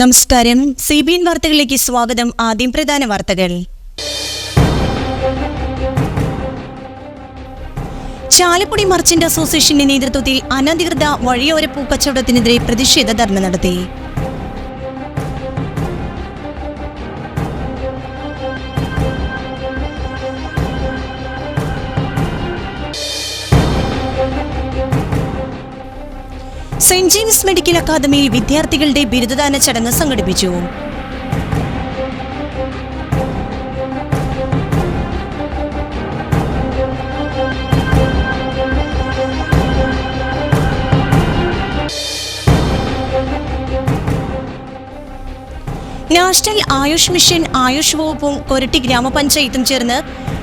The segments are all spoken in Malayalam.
നമസ്കാരം. സി ബി എൻ വാർത്തകളിലേക്ക് സ്വാഗതം. ആദ്യം പ്രധാന വാർത്തകൾ. ചാലക്കുടി മർച്ചന്റ് അസോസിയേഷന്റെ നേതൃത്വത്തിൽ അനധികൃത വഴിയോര പൂക്കച്ചവടത്തിനെതിരെ പ്രതിഷേധ ധർണ നടത്തി. സെന്റ് ജെയിംസ് മെഡിക്കൽ അക്കാദമിയിൽ വിദ്യാർത്ഥികളുടെ ബിരുദദാന ചടങ്ങ് സംഘടിപ്പിച്ചു. നാഷണൽ ആയുഷ് മിഷൻ ആയുഷ് വകുപ്പും കൊരട്ടി ഗ്രാമപഞ്ചായത്തും ചേർന്ന്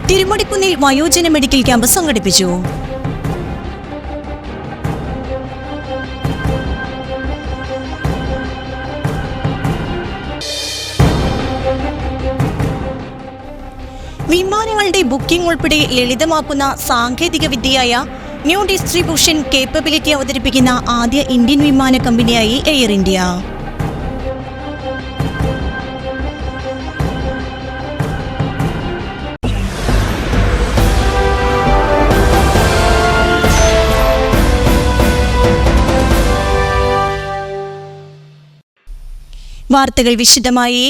തിരുമടിക്കുന്നിൽ വയോജന മെഡിക്കൽ ക്യാമ്പ് സംഘടിപ്പിച്ചു. ബുക്കിംഗ് ഉൾപ്പെടെ ലളിതമാക്കുന്ന സാങ്കേതിക വിദ്യയായ ന്യൂ ഡിസ്ട്രിബ്യൂഷൻ കേപ്പബിലിറ്റി അവതരിപ്പിക്കുന്ന ആദ്യ ഇന്ത്യൻ വിമാന കമ്പനിയായി എയർ ഇന്ത്യ വാർത്തകൾ വിശദമായി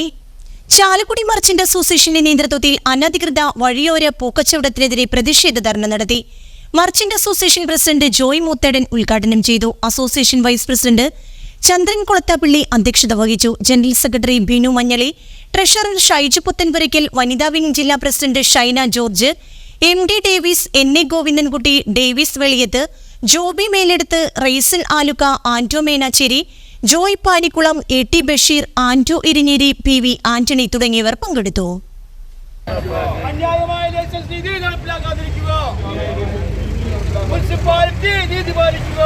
ചാലക്കുടി മർച്ചന്റ് അസോസിയേഷന്റെ നേതൃത്വത്തിൽ അനധികൃത വഴിയോര പൂക്കച്ചവടത്തിനെതിരെ പ്രതിഷേധ ധർണ നടത്തി. Merchant association president Joy Moothedan ഉദ്ഘാടനം ചെയ്തു. Association vice president Chandran Kolathappilly അധ്യക്ഷത വഹിച്ചു. General secretary Binu Manjali treasurer Shaiju Puthanpurakkal വനിതാ വിംഗ് ജില്ലാ president Shaina George M D Davis N A Govindankutty Davis Veliyath Joby Meleduth Raisal Aluka Anto Menachery Joy Panikkulam A T Basheer Anto Irinjery P V Antony തുടങ്ങിയവർ പങ്കെടുത്തു. അന്യായമായ ലൈസൻസ് നീതി നടപ്പിലാക്കാതിരിക്കുക. മുനിസിപ്പാലിറ്റി നീതി പാലിക്കുക.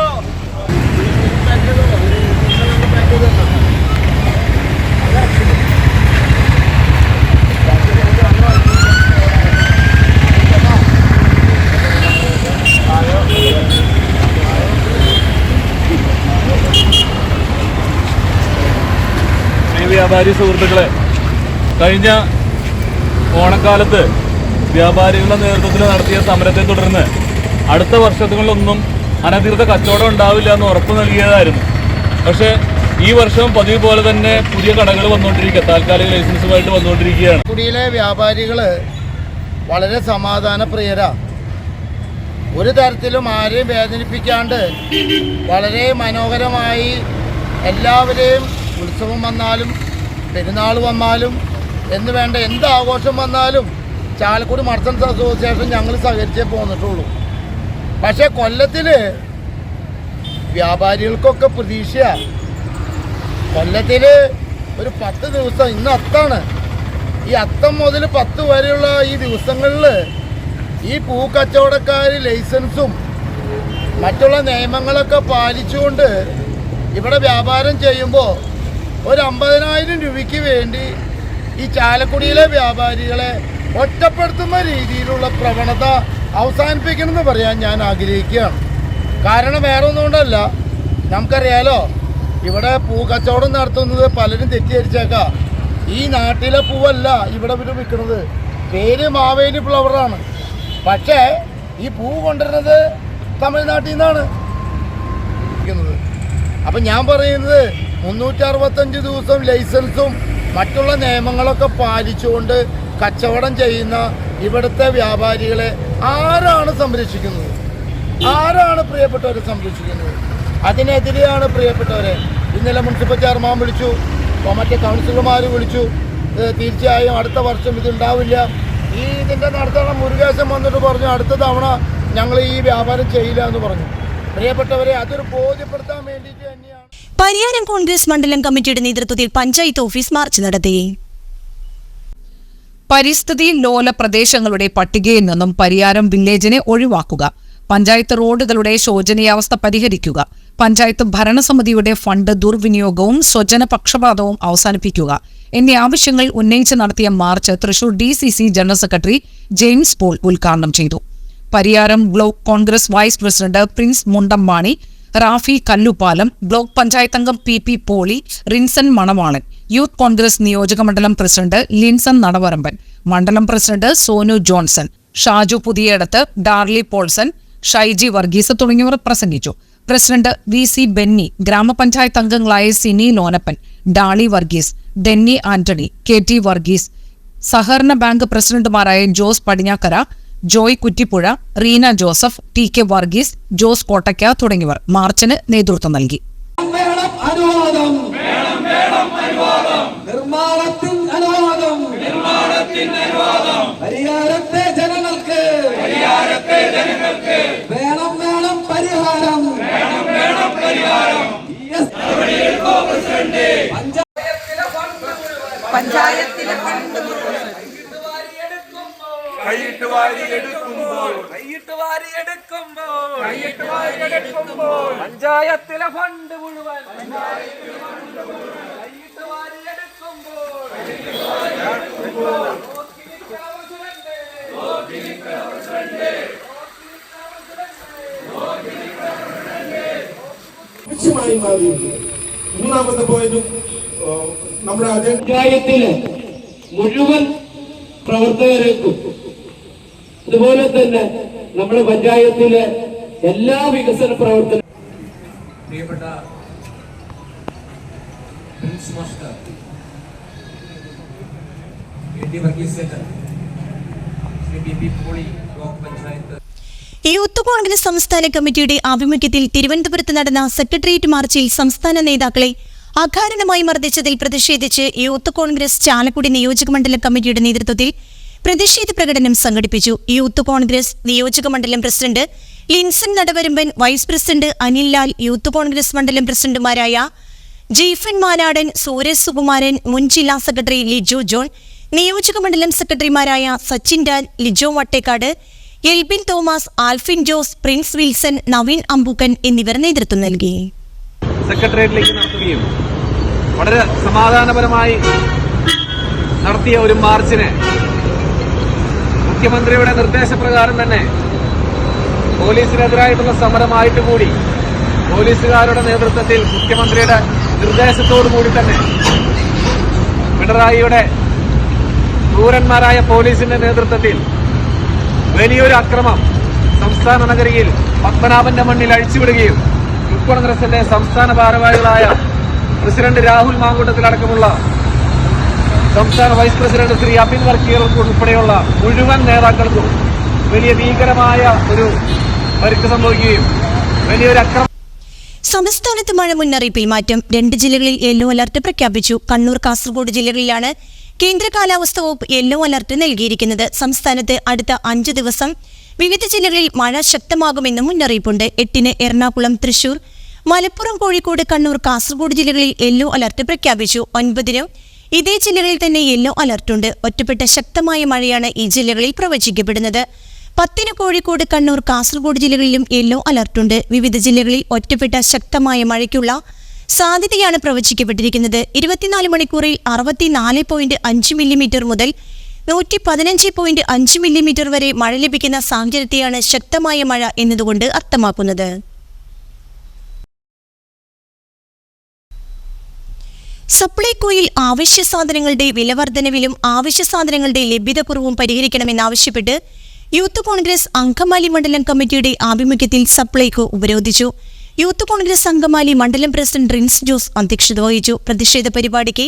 പ്രിയ വ്യാപാരി സുഹൃത്തുക്കളെ കഴിഞ്ഞ ഓണക്കാലത്ത് വ്യാപാരികളുടെ നേതൃത്വത്തിൽ നടത്തിയ സമരത്തെ തുടർന്ന് അടുത്ത വർഷങ്ങളിലൊന്നും അനധികൃത കച്ചവടം ഉണ്ടാവില്ല എന്ന് ഉറപ്പ് നൽകിയതായിരുന്നു. പക്ഷേ ഈ വർഷം പതിവ് പോലെ തന്നെ പുതിയ കടകൾ വന്നുകൊണ്ടിരിക്കുക താൽക്കാലിക ലൈസൻസുമായിട്ട് വന്നുകൊണ്ടിരിക്കുകയാണ്. കുടിയിലെ വ്യാപാരികൾ വളരെ സമാധാനപ്രിയരാ. ഒരു തരത്തിലും ആരെയും വേദനിപ്പിക്കാണ്ട് വളരെ മനോഹരമായി എല്ലാവരെയും ഉത്സവം വന്നാലും പെരുന്നാൾ വന്നാലും എന്ന് വേണ്ട എന്ത് ആഘോഷം വന്നാലും ചാലക്കുടി മർച്ചൻസ് അസോസിയേഷൻ ഞങ്ങൾ സഹകരിച്ചേ പോന്നിട്ടുള്ളൂ. പക്ഷേ കൊല്ലത്തിൽ വ്യാപാരികൾക്കൊക്കെ പ്രതീക്ഷയാണ് കൊല്ലത്തിൽ ഒരു പത്ത് ദിവസം ഇന്ന് അത്താണ്. ഈ അത്തം മുതൽ പത്ത് വരെയുള്ള ഈ ദിവസങ്ങളിൽ ഈ പൂ പൂക്കച്ചവടക്കാർ ലൈസൻസും മറ്റുള്ള നിയമങ്ങളൊക്കെ പാലിച്ചുകൊണ്ട് ഇവിടെ വ്യാപാരം ചെയ്യുമ്പോൾ ഒരു അമ്പതിനായിരം രൂപയ്ക്ക് വേണ്ടി ഈ ചാലക്കുടിയിലെ വ്യാപാരികളെ ഒറ്റപ്പെടുത്തുന്ന രീതിയിലുള്ള പ്രവണത അവസാനിപ്പിക്കണമെന്ന് പറയാൻ ഞാൻ ആഗ്രഹിക്കുകയാണ്. കാരണം വേറെ ഒന്നുകൊണ്ടല്ല നമുക്കറിയാലോ ഇവിടെ പൂ കച്ചവടം നടത്തുന്നത് പലരും തെറ്റിദ്ധരിച്ചേക്കാം. ഈ നാട്ടിലെ പൂവല്ല ഇവിടെ ഇവർ വിൽക്കുന്നത്. പേര് മാവേലി ഫ്ലവറാണ് പക്ഷേ ഈ പൂ കൊണ്ടുവരുന്നത് തമിഴ്നാട്ടിൽ നിന്നാണ് അപ്പം ഞാൻ പറയുന്നത് മുന്നൂറ്റി അറുപത്തഞ്ച് ദിവസം ലൈസൻസും മറ്റുള്ള നിയമങ്ങളൊക്കെ പാലിച്ചുകൊണ്ട് കച്ചവടം ചെയ്യുന്ന ഇവിടുത്തെ വ്യാപാരികളെ ആരാണ് സംരക്ഷിക്കുന്നത്? ആരാണ് പ്രിയപ്പെട്ടവരെ സംരക്ഷിക്കുന്നത്? അതിനെതിരെയാണ് പ്രിയപ്പെട്ടവരെ. ഇന്നലെ മുനിസിപ്പൽ ചെയർമാൻ വിളിച്ചു. മറ്റേ കൗൺസിലർമാർ വിളിച്ചു. തീർച്ചയായും അടുത്ത വർഷം ഇതുണ്ടാവില്ല. ഈ ഇതിന്റെ നടത്തണം മുരുകേശം വന്നിട്ട് പറഞ്ഞു അടുത്ത തവണ ഞങ്ങൾ ഈ വ്യാപാരം ചെയ്യില്ല എന്ന് പറഞ്ഞു. പ്രിയപ്പെട്ടവരെ അതൊരു ബോധ്യപ്പെടുത്താൻ വേണ്ടിയിട്ട് തന്നെയാണ് പരിയാരം കോൺഗ്രസ് മണ്ഡലം കമ്മിറ്റിയുടെ നേതൃത്വത്തിൽ പഞ്ചായത്ത് ഓഫീസ് മാർച്ച് നടത്തി. പരിസ്ഥിതി ലോല പ്രദേശങ്ങളുടെ പട്ടികയിൽ നിന്നും പരിയാരം വില്ലേജിനെ ഒഴിവാക്കുക. പഞ്ചായത്ത് റോഡുകളുടെ ശോചനീയാവസ്ഥ പരിഹരിക്കുക. പഞ്ചായത്ത് ഭരണസമിതിയുടെ ഫണ്ട് ദുർവിനിയോഗവും സ്വജന പക്ഷപാതവും അവസാനിപ്പിക്കുക. എന്നീ ആവശ്യങ്ങൾ ഉന്നയിച്ച് നടത്തിയ march Thrissur D C C general secretary James Paul ഉദ്ഘാടനം ചെയ്തു. Pariyaram block Congress vice president Prince Mundammani Rafi Kallupalam block panchayat അംഗം പി പി പോളി റിൻസൺ മണവാളൻ യൂത്ത് കോൺഗ്രസ് നിയോജക മണ്ഡലം പ്രസിഡന്റ് ലിൻസൺ നടവരമ്പൻ മണ്ഡലം പ്രസിഡന്റ് സോനു ജോൺസൺ ഷാജു പുതിയടത്ത് ഡാർലി പോൾസൺ ഷൈജി വർഗീസ് തുടങ്ങിയവർ പ്രസംഗിച്ചു. പ്രസിഡന്റ് വി സി ബെന്നി ഗ്രാമപഞ്ചായത്ത് അംഗങ്ങളായ സിനി ലോനപ്പൻ ഡാളി വർഗീസ് ഡെന്നി ആന്റണി കെ ടി വർഗീസ് സഹകരണ ബാങ്ക് പ്രസിഡന്റുമാരായ ജോസ് പടിഞ്ഞാക്കര ജോയ് കുറ്റിപ്പുഴ റീന ജോസഫ് ടി കെ വർഗീസ് ജോസ് കോട്ടയ്ക്ക തുടങ്ങിയവർ മാർച്ചിന് നേതൃത്വം നൽകി. പരിഹാരത്തെ ജനങ്ങൾക്ക്. വേണം വേണം പരിഹാരം പഞ്ചായത്തിലെ ഫണ്ട് കൈയിട്ട് വാരി എടുക്കുമ്പോൾ കൈയിട്ട് വാരി എടുക്കുമ്പോൾ കൈയിട്ട് വാരി എടുക്കുമ്പോൾ പഞ്ചായത്തിലെ ഫണ്ട് മുഴുവൻ. കൈയിട്ട് വാരി എടുക്കുമ്പോൾ ലക്ഷ്യമായി മാറിയിരിക്കുന്നത് മൂന്നാമത്തെ പോയിന്റും നമ്മുടെ പഞ്ചായത്തിലെ മുഴുവൻ പ്രവർത്തകർക്കും അതുപോലെ തന്നെ നമ്മുടെ പഞ്ചായത്തിലെ എല്ലാ വികസന പ്രവർത്തന പ്രിയപ്പെട്ട Prince master A D Varghese ചേട്ടൻ Shri B P Poly block panchayat. Youth Congress സംസ്ഥാന കമ്മിറ്റിയുടെ ആഭിമുഖ്യത്തിൽ തിരുവനന്തപുരത്ത് നടന്ന സെക്രട്ടേറിയറ്റ് മാർച്ചിൽ സംസ്ഥാന നേതാക്കളെ അകാരണമായി മർദ്ദിച്ചതിൽ പ്രതിഷേധിച്ച് യൂത്ത് കോൺഗ്രസ് ചാലക്കുടി നിയോജകമണ്ഡലം കമ്മിറ്റിയുടെ നേതൃത്വത്തിൽ പ്രതിഷേധ പ്രകടനം സംഘടിപ്പിച്ചു. യൂത്ത് കോൺഗ്രസ് നിയോജക മണ്ഡലം president Linson Nadavaramban vice president Anil Lal Youth Congress മണ്ഡലം പ്രസിഡന്റുമാരായ ജീഫൻ മാനാടൻ സൂരജ് സുകുമാരൻ മുൻ ജില്ലാ സെക്രട്ടറി ലിജു ജോൺ നിയോജക മണ്ഡലം സെക്രട്ടറിമാരായ സച്ചിൻ ഡാൻ ലിജോ വട്ടേക്കാട് എൽബിൻ തോമസ് ആൽഫിൻ ജോസ് പ്രിൻസ് വിൽസൺ നവീൻ അമ്പൂക്കൻ എന്നിവർ നേതൃത്വം നൽകി. സെക്രട്ടേറിയറ്റിലേക്ക് നടത്തുകയും വളരെ സമാധാനപരമായി നടത്തിയ ഒരു മാർച്ചിന് മുഖ്യമന്ത്രിയുടെ നിർദ്ദേശപ്രകാരം തന്നെ പോലീസിനെതിരായിട്ടുള്ള സമരമായിട്ട് കൂടി പോലീസുകാരുടെ നേതൃത്വത്തിൽ മുഖ്യമന്ത്രിയുടെ നിർദ്ദേശത്തോടു കൂടി തന്നെ പിണറായിയുടെ ക്രൂരന്മാരായ പോലീസിന്റെ നേതൃത്വത്തിൽ വലിയൊരു അക്രമം സംസ്ഥാന നഗരിയിൽ പത്മനാഭന്റെ മണ്ണിൽ അഴിച്ചുവിടുകയും യു കോൺഗ്രസിന്റെ സംസ്ഥാന ഭാരവാഹികളായ പ്രസിഡന്റ് രാഹുൽ മാങ്കൂട്ടത്തിലടക്കമുള്ള സംസ്ഥാന വൈസ് പ്രസിഡന്റ് ശ്രീ അബിൻ വർക്കീർക്ക് ഉൾപ്പെടെയുള്ള മുഴുവൻ നേതാക്കൾക്കും വലിയ ഭീകരമായ ഒരു പരിക്ക് സംഭവിക്കുകയും വലിയൊരു അക്രമം സംസ്ഥാനത്ത് മഴ മുന്നറിയിപ്പിൽ മാറ്റം. രണ്ട് ജില്ലകളിൽ യെല്ലോ അലർട്ട് പ്രഖ്യാപിച്ചു. കണ്ണൂർ കാസർഗോഡ് ജില്ലകളിലാണ് കേന്ദ്ര കാലാവസ്ഥാ വകുപ്പ് യെല്ലോ അലർട്ട് നൽകിയിരിക്കുന്നത്. സംസ്ഥാനത്ത് അടുത്ത അഞ്ച് ദിവസം വിവിധ ജില്ലകളിൽ മഴ ശക്തമാകുമെന്നും മുന്നറിയിപ്പുണ്ട്. എട്ടിന് എറണാകുളം തൃശൂർ മലപ്പുറം കോഴിക്കോട് കണ്ണൂർ കാസർഗോഡ് ജില്ലകളിൽ യെല്ലോ അലർട്ട് പ്രഖ്യാപിച്ചു. ഒൻപതിനും ഇതേ ജില്ലകളിൽ തന്നെ യെല്ലോ അലർട്ടുണ്ട്. ഒറ്റപ്പെട്ട ശക്തമായ മഴയാണ് ഈ ജില്ലകളിൽ പ്രവചിക്കപ്പെടുന്നത്. പത്തിന് കോഴിക്കോട് കണ്ണൂർ കാസർഗോഡ് ജില്ലകളിലും യെല്ലോ അലർട്ടുണ്ട്. വിവിധ ജില്ലകളിൽ ഒറ്റപ്പെട്ട ശക്തമായ മഴയ്ക്കുള്ള സാധ്യതയാണ് പ്രവചിക്കപ്പെട്ടിരിക്കുന്നത്. ഇരുപത്തിനാല് മണിക്കൂറിൽ അറുപത്തിനാല് പോയിന്റ് അഞ്ച് മില്ലിമീറ്റർ മുതൽ നൂറ്റി പതിനഞ്ച് പോയിന്റ് അഞ്ച് മില്ലിമീറ്റർ വരെ മഴ ലഭിക്കുന്ന സാഹചര്യത്തെയാണ് ശക്തമായ മഴ എന്നതുകൊണ്ട് അർത്ഥമാക്കുന്നത്. സപ്ലൈകോയിൽ ആവശ്യ സാധനങ്ങളുടെ വിലവർദ്ധനവിലും ആവശ്യ സാധനങ്ങളുടെ ലഭ്യതക്കുറവും പരിഹരിക്കണമെന്നാവശ്യപ്പെട്ട് യൂത്ത് കോൺഗ്രസ് അങ്കമാലി മണ്ഡലം കമ്മിറ്റിയുടെ ആഭിമുഖ്യത്തിൽ സപ്ലൈകോ ഉപരോധിച്ചു. യൂത്ത് കോൺഗ്രസ് അങ്കമാലി മണ്ഡലം പ്രസിഡന്റ് റിൻസ് ജോസ് അധ്യക്ഷത വഹിച്ചു. പ്രതിഷേധ പരിപാടിക്ക്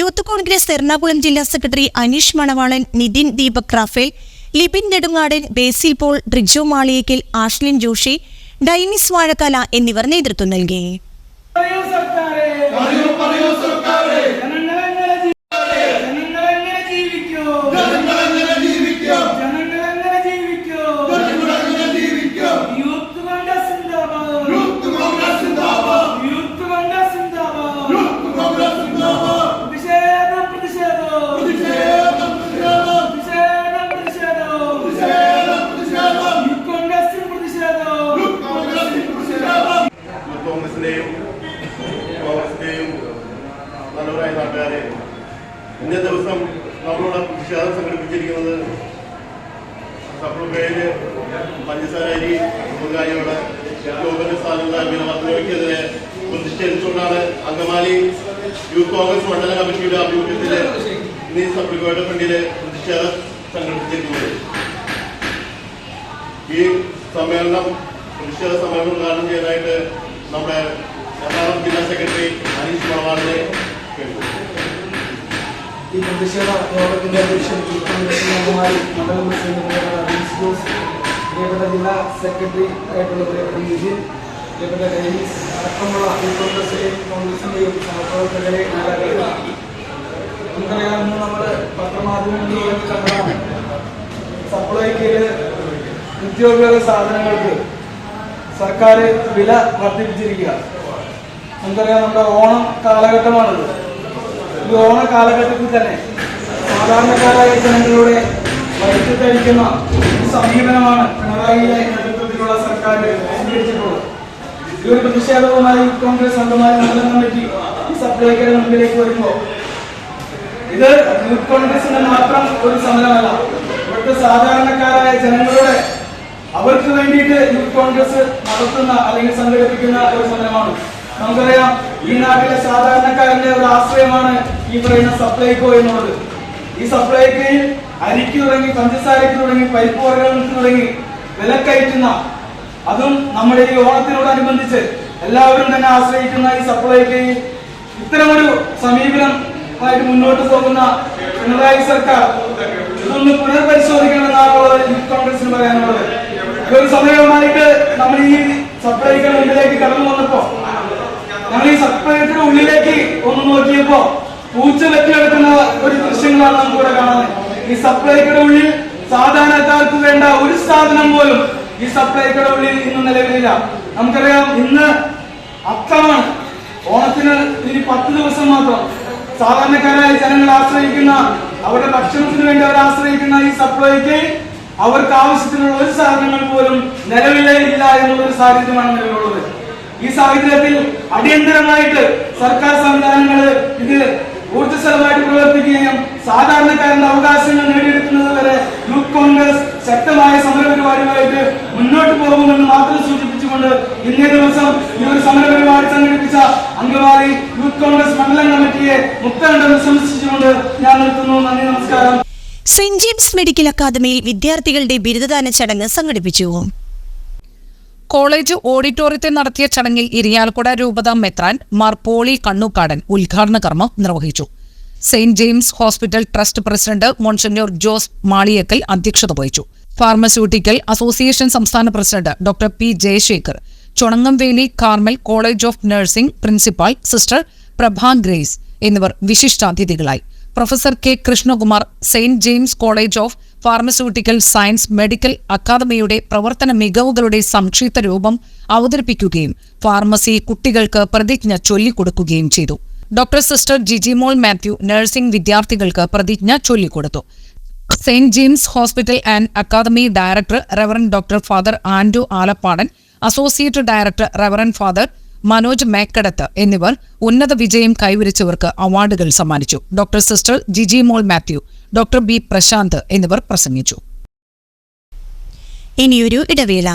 യൂത്ത് കോൺഗ്രസ് എറണാകുളം ജില്ലാ സെക്രട്ടറി അനീഷ് മണവാളൻ നിതിൻ ദീപക് റാഫേൽ ലിബിൻ നെടുങ്ങാടൻ ബേസിൽ പോൾ റിജോ മാളിയേക്കൽ ആഷ്ലിൻ ജോഷി ഡൈനിസ് വാഴക്കാല എന്നിവർ നേതൃത്വം നൽകി. പഞ്ചസാര അരി മുതലാളികളുടെ യോഗത്തിന്റെ സ്ഥാനത്ത് വില വർദ്ധനയ്ക്കെതിരെ പ്രതിഷേധിച്ചുകൊണ്ടാണ് അങ്കമാലി യൂത്ത് കോൺഗ്രസ് മണ്ഡല കമ്മിറ്റിയുടെ ആഭിമുഖ്യത്തിൽ ഇന്ന് ഈ സപ്രിക്കോയുടെ ഫ്രണ്ടിൽ പ്രതിഷേധം സംഘടിപ്പിച്ചിരിക്കുന്നത്. ഈ സമ്മേളനം പ്രതിഷേധ സമ്മേളനം ഉദ്ഘാടനം ചെയ്യാനായിട്ട് നമ്മുടെ എറണാകുളം ജില്ലാ സെക്രട്ടറി അനീഷ് മണവാളിനെ ഈ പ്രതിഷേധ യോഗത്തിന്റെ അധ്യക്ഷൻ മണ്ഡലം പ്രസിഡന്റ് പ്രിയപ്പെട്ട ജില്ലാ സെക്രട്ടറി ആയിട്ടുള്ള പ്രിയപ്പെട്ട നിതിൻ പ്രിയപ്പെട്ട ഡെനീസ് അടക്കമുള്ള ഈ കോൺഗ്രസിലെയും കോൺഗ്രസിന്റെയും സഹപ്രവർത്തകരെ നേതാക്കളെ നമുക്കറിയാം ഇന്ന് നമ്മൾ പത്രമാധ്യമങ്ങളിലൂടെ കണ്ടതാണ് സപ്ലൈക്കയിൽ നിത്യോപയോഗ സാധനങ്ങൾക്ക് സർക്കാർ വില വർദ്ധിപ്പിച്ചിരിക്കുക. നമുക്കറിയാം നമ്മുടെ ഓണം കാലഘട്ടമാണിത്. ഈ ഓണ കാലഘട്ടത്തിൽ തന്നെ സാധാരണക്കാരായ ജനങ്ങളുടെ വൈദ്യുതഴിക്കുന്ന ഒരു സമീപനമാണ് പിണറായിയുടെ നേതൃത്വത്തിലുള്ള സർക്കാർ സ്വീകരിച്ചിട്ടുള്ളത് ഈ ഒരു പ്രതിഷേധവുമായി കോൺഗ്രസ് അംഗമായി മണ്ഡലം കമ്മിറ്റി ഈ സപ്ലൈക്കയുടെ മുമ്പിലേക്ക് വരുമ്പോൾ ഇത് യൂത്ത് കോൺഗ്രസിന്റെ മാത്രം ഒരു സമരമല്ല. ഇവിടുത്തെ സാധാരണക്കാരായ ജനങ്ങളുടെ അവർക്ക് വേണ്ടിയിട്ട് യൂത്ത് കോൺഗ്രസ് നടത്തുന്ന അല്ലെങ്കിൽ സംഘടിപ്പിക്കുന്ന ഒരു സമരമാണ്. നമുക്കറിയാം ഈ നാട്ടിലെ സാധാരണക്കാരന്റെ ഒരു ആശ്രയമാണ് ഈ പറയുന്ന സപ്ലൈകോ എന്നുള്ളത്. ഈ സപ്ലൈക്കോയിൽ അരിക്ക് തുടങ്ങി പഞ്ചസാരയ്ക്ക് തുടങ്ങി പരിപ്പ് വർഗങ്ങൾക്ക് തുടങ്ങി വില കയറ്റുന്ന അതും നമ്മുടെ ഈ ഓണത്തിനോടനുബന്ധിച്ച് എല്ലാവരും തന്നെ ആശ്രയിക്കുന്ന ഈ സപ്ലൈക്കോയിൽ ഇത്തരമൊരു സമീപനം ആയിട്ട് മുന്നോട്ട് പോകുന്ന പിണറായി സർക്കാർ ഇതൊന്ന് പുനർപരിശോധിക്കണമെന്നാണുള്ളത് യൂത്ത് കോൺഗ്രസിന് പറയാനുള്ളത്. ഒരു സമയമായിട്ട് നമ്മൾ ഈ സപ്ലൈയുടെ ഉള്ളിലേക്ക് കടന്നു വന്നപ്പോ ഞങ്ങൾ ഈ സപ്ലൈയുടെ ഉള്ളിലേക്ക് ഒന്ന് നോക്കിയപ്പോ പൂച്ച വെട്ടിയെടുക്കുന്ന ഒരു ദൃശ്യങ്ങളാണ് നമുക്കിവിടെ കാണാൻ ഈ സപ്ലൈയുടെ ഉള്ളിൽ സാധാരണക്കാർക്ക് വേണ്ട ഒരു സാധനം പോലും ഈ സപ്ലൈയുടെ ഉള്ളിൽ ഇന്ന് നിലവിലില്ല. നമുക്കറിയാം ഇന്ന് അത്തമാണ് ഓണത്തിന് ഇനി പത്ത് ദിവസം മാത്രം. സാധാരണക്കാരായ ജനങ്ങൾ ആശ്രയിക്കുന്ന അവരുടെ ഭക്ഷണത്തിന് വേണ്ടി അവർ ആശ്രയിക്കുന്ന ഈ സപ്ലൈക്ക് അവർക്ക് ആവശ്യത്തിനുള്ള ഒരു സാധനങ്ങൾ പോലും നിലവിലേ ഇല്ല എന്നുള്ളൊരു സാഹചര്യമാണ് നിലവിലുള്ളത്. ഈ സാഹചര്യത്തിൽ അടിയന്തരമായിട്ട് സർക്കാർ സംവിധാനങ്ങൾ ഇത് ഊർജസ്വലമായിട്ട് പ്രവർത്തിക്കുകയും സാധാരണക്കാരന്റെ അവകാശങ്ങൾ നേടിയെടുക്കുന്നത് വരെ യൂത്ത് കോൺഗ്രസ് ശക്തമായ സമരപരിപാടിയുമായിട്ട് മുന്നോട്ട് പോകുമെന്ന് മാത്രം സൂചിപ്പിച്ചുകൊണ്ട് ഇന്നേ ദിവസം ഈ ഒരു സമരപരിപാടി സംഘടിപ്പിച്ച അംഗവാദി യൂത്ത് കോൺഗ്രസ് മണ്ഡലം കമ്മിറ്റിയെ മുക്തകണ്ഠം വിശംസിച്ചുകൊണ്ട് ഞാൻ നിർത്തുന്നു. നന്ദി നമസ്കാരം. സെന്റ് ജെയിംസ് മെഡിക്കൽ അക്കാദമിയിൽ വിദ്യാർത്ഥികളുടെ ബിരുദദാന ചടങ്ങ് സംഘടിപ്പിച്ചു. കോളേജ് ഓഡിറ്റോറിയത്തിൽ നടത്തിയ ചടങ്ങിൽ ഇരിയാലക്കുട രൂപത മെത്രാൻ മാർ പോളി കണ്ണൂക്കാടൻ ഉദ്ഘാടന കർമ്മം നിർവഹിച്ചു. Saint James hospital trust president monsignor Jose Maliyakkal അധ്യക്ഷത വഹിച്ചു. ഫാർമസ്യൂട്ടിക്കൽ അസോസിയേഷൻ സംസ്ഥാന president doctor P Jayasekhar Chunangamveli Carmel college of nursing principal sister Prabha Grace എന്നിവർ വിശിഷ്ടാതിഥികളായി. Professor K Krishnakumar saint James college of pharmaceutical science medical അക്കാദമിയുടെ പ്രവർത്തന മികവുകളുടെ സംക്ഷിപ്ത രൂപം അവതരിപ്പിക്കുകയും ഫാർമസി കുട്ടികൾക്ക് പ്രതിജ്ഞ ചൊല്ലിക്കൊടുക്കുകയും ചെയ്തു. Doctor sister Jijimol Mathew nursing വിദ്യാർത്ഥികൾക്ക് പ്രതിജ്ഞ ചൊല്ലിക്കൊടുത്തു. Saint James hospital and academy director reverend doctor father Andrew Alappadan associate director reverend father Manoj Mekkadath എന്നിവർ ഉന്നത വിജയം കൈവരിച്ചവർക്ക് അവാർഡുകൾ സമ്മാനിച്ചു. Doctor sister Jijimol Mathew doctor B Prashanth എന്നിവർ പ്രസംഗിച്ചു. ഇനിയൊരു ഇടവേള.